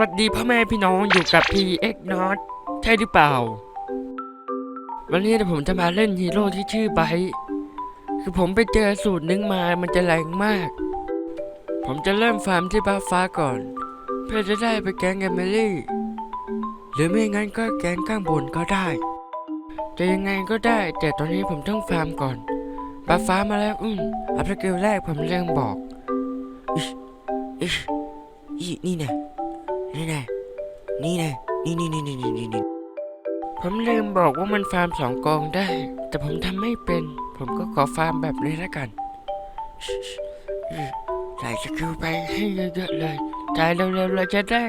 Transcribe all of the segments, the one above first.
วัสดีพ่อแม่พี่น้องอยู่กับ PX n o t ใช่หรือเปล่า วันนี้ผมจะมาเล่นฮีโร่ที่ชื่อไบคือผมไปเจอสูตรนึงมามันจะแรงมาก ผมจะเริ่มฟาร์มที่บ้าฟ้าก่อน เพื่อจะได้ไปแกงแอมเมลี่ หรือไม่งั้นก็แกงข้างบนก็ได้ จะยังไงก็ได้ แต่ตอนนี้ผมต้องฟาร์มก่อนบ้าฟ้ามาแล้วอืมอัพสกิลแรกผมเริ่มบอกอิชอิชอีนี่ย นี่ไงนี่ไงนี่นี่นี่นี่นี่นี่นี่ผมลืมบอกว่ามันฟาร์มสองกองได้ แต่ผมทำไม่เป็น ผมก็ขอฟาร์มแบบนี้ล้วกันใส่สกิลไปให้เยอะๆเลยจ่ายเร็วๆเราจะได้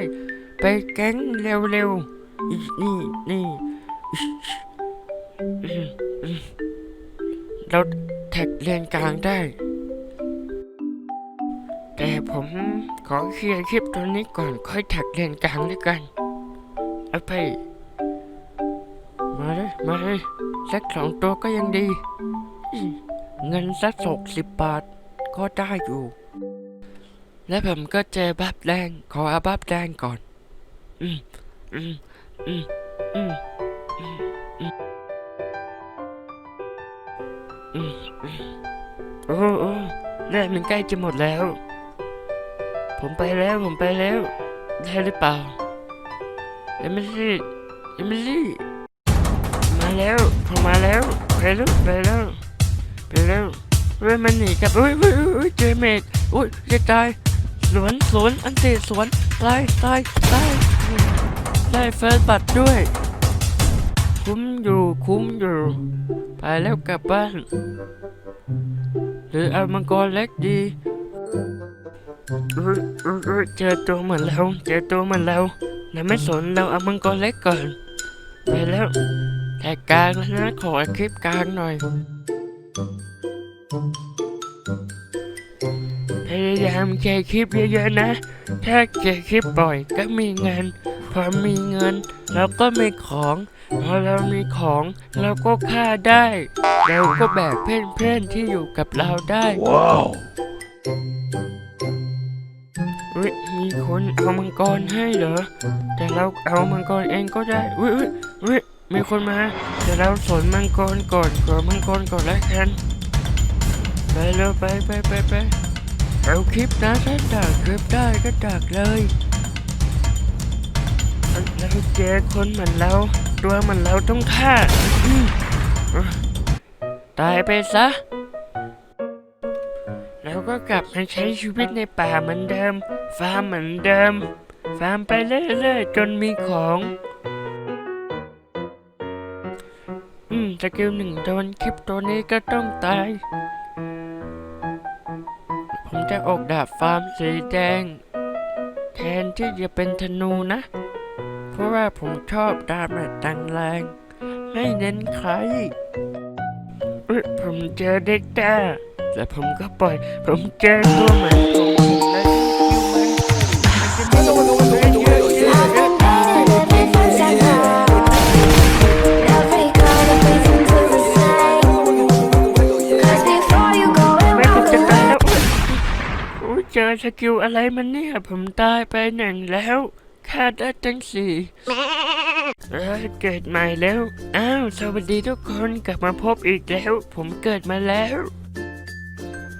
ไปแก๊งเร็วๆอีนี่นี่เราแท็กเลนกลางได้ แต่ผมขอเคลียร์คลิปตัวนี้ก่อนค่อยถักเรียนกลางด้วยกัน เอาไป มาเลย มาเลย สักสองตัวก็ยังดี เงินสักหกสิบบาท ก็ได้อยู่ และผมก็เจอบับแดงขออาบับแดงก่อน อืมอืมอืมอืมโอ้โอ้แร่มันใกล้จะหมดแล้ว ผมไปแล้วผมไปแล้ว ได้หรือเปล่าเอมิลี่เอมิลี่มาแล้วผมมาแล้วไปแล้วไปแล้วไปแล้วเว้ยมันหนีกับอุ้ยอุ้ยอุ้ยอุ้ยเจเมดอุ้ยจะตายสวนสวนอันเตสวนตายตายตายได้เฟิร์สบัตด้วย คุ้มอยู่คุ้มอยู่ไปแล้วกลับบ้านหรือเอามังกรเล็กดี เอยเออเจอตัวเหมือนเราเจอตัวเหมือนเราเราไม่สนเราเอามังกรเล็กก่อน ไปแล้วแท็กกลางแล้วนะขอคลิปกลางหน่อย พยายามแชร์คลิปเยอะๆนะ ถ้าแชร์คลิปบ่อยก็มีเงิน พอมีเงินเราก็มีของ พอเรามีของเราก็ฆ่าได้ เราก็แบกเพื่อนๆที่อยู่กับเราได้ Wow. เฮ้ยมีคนเอามังกรให้เหรอ แต่เราเอามังกรเองก็ได้เฮ้ยเฮ้ยเฮ้ยมีคนมา แต่เราสนมังกรก่อนขอมังกรก่อนแล้วกันไปเร็วไปไปไปไปเอาคลิปนะถ้าดักคลิปได้ก็ดักเลยเราเจอคนเหมือนเรา ตัวเหมือนเราต้องฆ่าตายไปซะ ก็กลับมาใช้ชีวิตในป่าเหมือนเดิม ฟาร์มเหมือนเดิม ฟาร์มไปเรื่อยๆจนมีของ อืมสกิลหนึ่งโดนคลิปตัวนี้ก็ต้องตาย ผมจะออกดาบฟาร์มสีแดง แทนที่จะเป็นธนูนะ เพราะว่าผมชอบดาบแบบตังแรงไม่เน้นใครเอ้ยผมเจอเด็กด้า แล้วผมก็ปล่อย ผมเจอตัวใหม่ของและคิวมันมันจะมีเยอะๆเยอะๆ Every color fades into the same. 'Cause before you go and ไม่ผม walk จอสกิลอะไรมันเนี่ย ผมตายไปหนึ่งแล้วค่าได้ตั้งสี่เกิดใหม่แล้ว อ้าว สวัสดีทุกคนกลับมาพบอีกแล้ว ผมเกิดมาแล้ว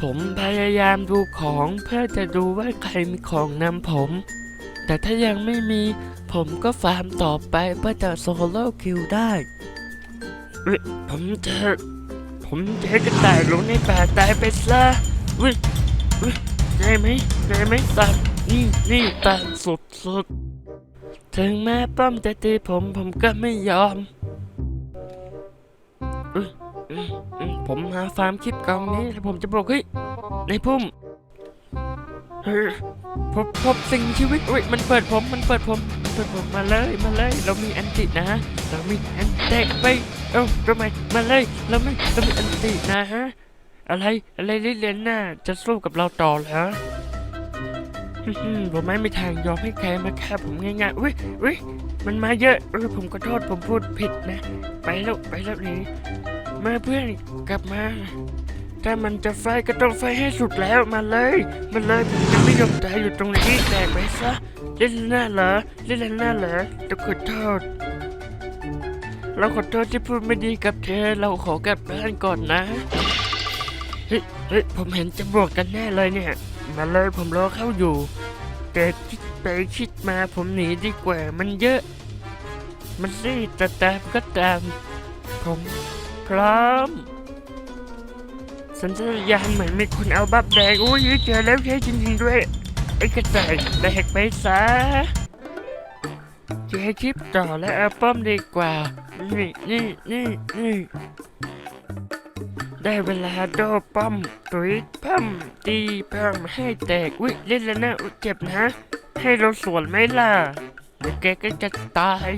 ผมพยายามดูของเพื่อจะดูว่าใครมีของนำผม แต่ถ้ายังไม่มีผมก็ฟาร์มต่อไปเพื่อจะโซโล่คิวได้ ผมเจอผมเจอกระต่ายลงในป่าตายไปซะวิวิได้ไหมได้ไหมตัดนี่นี่ตัดสุดสุดถึงแม้ป้อมจะตีผมผมก็ไม่ยอมอุ๊ยอืมอืม ผมมาฟาร์มคลิปกองนี้แล้วผมจะบอกเฮ้ยในพุ่มพบพบสิ่งชีวิตอุ้ยมันเปิดผมมันเปิดผมเปิดผมมาเลยมาเลย เรามีอันตินะเรามีอันเตะไปเอ้าทำไมมาเลยเราไม่เรามีอันตินะฮะอะไรอะไรลิเลนน่าจะสู้กับเราต่อเหรออื้อหือผมไม่มีทางยอมให้ใครมาฆ่าผมง่ายๆอุ้ยอุ้ยมันมาเยอะเออผมขอโทษผมพูดผิดนะ ไปแล้วไปแล้วนี่ มาเพื่อนกลับมา ถ้ามันจะไฟก็ต้องไฟให้สุดแล้วมาเลย มาเลยผมจะไม่ยอมตายอยู่ตรงนี้แตกไปซะเล่นหน้าเหรอเล่นหน้าเหรอต้องขอโทษเราขอโทษที่พูดไม่ดีกับเธอ เราขอกลับบ้านก่อนนะ เฮ้ยเฮ้ยผมเห็นจะบวกกันแน่เลยเนี่ย มาเลยผมรอเข้าอยู่ แต่คิดไปคิดมาผมหนีดีกว่ามันเยอะ มันสิแต่ตามก็ตาม ผม พร้อมสัญชาตญาณเหมือนมีคนเอาบับแดงอุ้ยเจอแล้วใช่จริงๆด้วย ไอ้กระต่ายแดกไปซะเจอคลิปต่อแล้วเอาป้อมดีกว่า นี่นี่นี่นี่ได้เวลาโดป้อมตุยพัมตีพัมให้แตกวิเล่นแล้วนะเจ็บนะ ให้เราสวนไหมล่ะเดี๋ยวแกก็จะตาย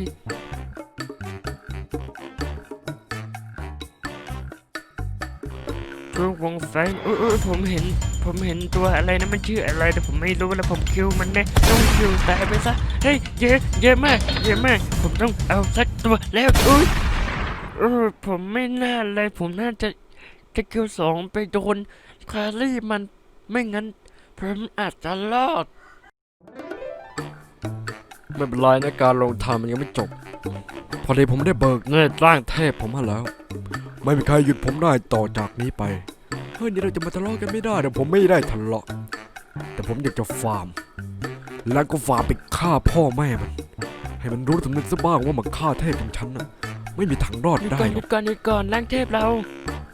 ตัววงไฟอุ้ยอุ้ยผมเห็น ผมเห็นตัวอะไรนะมันชื่ออะไรแต่ผมไม่รู้แล้วผมคิวมันเนี่ยต้องคิวตายไปซะเฮ้ยเยอะเยอะมากเยอะมากผมต้องเอาสักตัวแล้วอุ้ยเออผมไม่น่าเลยผมน่าจะจะคิวสองไปโดนคารี่มันไม่งั้นผมอาจจะรอดไม่เป็นไรนะการลงทานมันยังไม่จบ พอดีผมได้เบิกเนตรร่างเทพผมมาแล้ว ไม่มีใครหยุดผมได้ต่อจากนี้ไป เฮ้ยนี่เราจะมาทะเลาะกันไม่ได้แต่ผมไม่ได้ทะเลาะ แต่ผมอยากจะฟาร์ม แล้วก็ฟาร์มไปฆ่าพ่อแม่มัน ให้มันรู้สำนึกซะบ้างว่ามันฆ่าเทพของฉันน่ะ ไม่มีทางรอดหยุดได้ก่อนหหรยุอกดก่อนหยุดก่อนร่างเทพเรา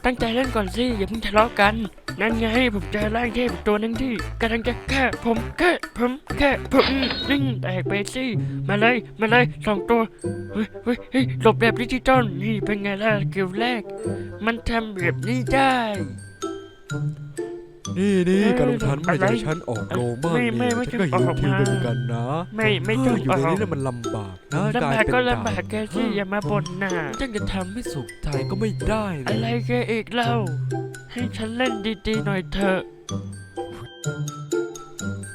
ตั้งใจเล่นก่อนสิอย่าเพิ่งทะเลาะกัน นั่นไงผมเจอร่างเทพอีกตัวหนึงที่กำลังจะแค่ผมแค่ผมแค่ผมนิ่งแตกไปสิมาเลยมาเลยสองตัวเฮ้ยเฮ้ยเฮ้ยหลบแบบดิจิตอลนี่เป็นไงล่ะเกมแรก มันทำแบบนี้ได้ นี่นี่เออการลงทานไม่ได้อะไรให้ฉันออกโรงบ้างไม่ไม่นี่ไม่ฉันก็จะหิวออกคิวมาด้วยเหมือนกันนะไม่ไม่เอต้อองอยู่อในอกนี้แล้วมันลำบากนะกลาลำยบากเป็นก็ดาลำบากบแกสิอย่ามาบ่นน่ะฉันจะทำให้สุขใจก็ไม่ได้นะอะไรแกอีกเล่า ให้ฉันเล่นดีๆหน่อยเถอะ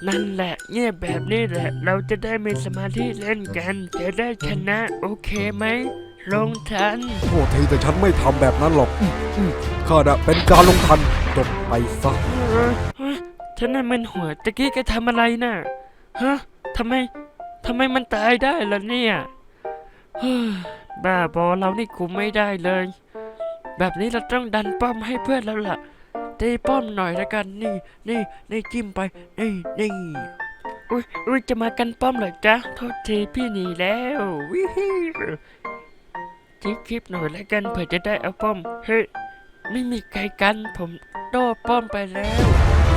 นั่นแหละเงียบแบบนี้แหละ เราจะได้มีสมาธิเล่นกัน จะได้ชนะโอเคไหมลงทันโทษทีแต่ฉันไม่ทำแบบนั้นหรอกอืมอืมข้าน่ะเป็นการลงทัน จบไปซะฉันน่ะมันหัวตะกี้แกทำอะไรน่ะฮะทำไมทำไมมันตายได้ล่ะเนี่ยบ้าบอเรานี่คุมไม่ได้เลย แบบนี้เราต้องดันป้อมให้เพื่อนแล้วล่ะตีป้อมหน่อยละกันนี่นี่นี่จิ้มไปนี่นี่อุ้ยอุ้ยจะมากันป้อมเหรอจ๊ะโทษทีพี่หนีแล้ววิฮิทิ้งคลิปหน่อยละกันเผื่อจะได้เอาป้อมเฮ้ ไม่มีใครกันผมโดนป้อมไปแล้ว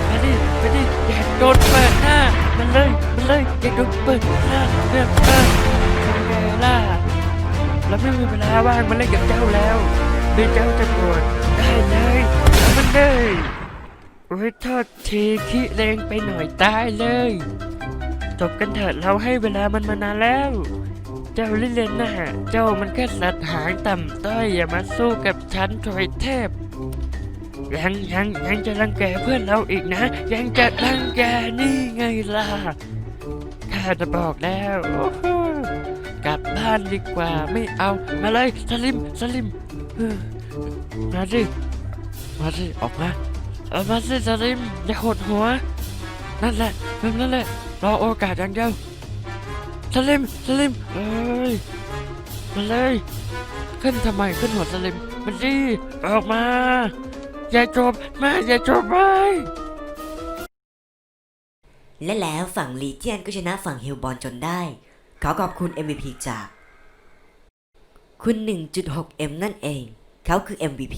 มาดิมาดิอย่าโดนเปิดหน้ามันเลยมันเลยอย่าโดนเปิดหน้าเรื่องเออทำไงล่ะเราไม่มีเวลาว่างมาเล่นกับเจ้าแล้วเดี๋ยวเจ้าจะปวดได้เลยมันเลยโอ้ยโทษทีขี้แรงไปหน่อยตายเลยจบกันเถิดเราให้เวลามันมานานแล้ว จ้าลิเลนน่ะเจ้ามันแค่สัตว์หางต่ำต้อยอย่ามาสู้กับฉันถอยเทพ ยังยังยังจะรังแกเพื่อนเราอีกนะ ยังจะรังแกนี่ไงล่ะข้าจะบอกแล้วกลับบ้านดีกว่าไม่เอามาเลยสลิมสลิมมาสิมาสิออกมาเอามาสิสลิมอย่าหดหัว นั่นแหละนั่นแหละรอโอกาสอย่างเดียว สลิมสลิมเอ้ยมาเลย ขึ้นทำไมขึ้นหัวสลิมมันดีออกมา อย่าจบแม่อย่าจบไปและแล้วฝั่งลีเจียนก็ชนะฝั่งเฮลบอลจนได้ ขอขอบคุณ MVP จาก คุณ 1.6M นั่นเอง เขาคือ MVP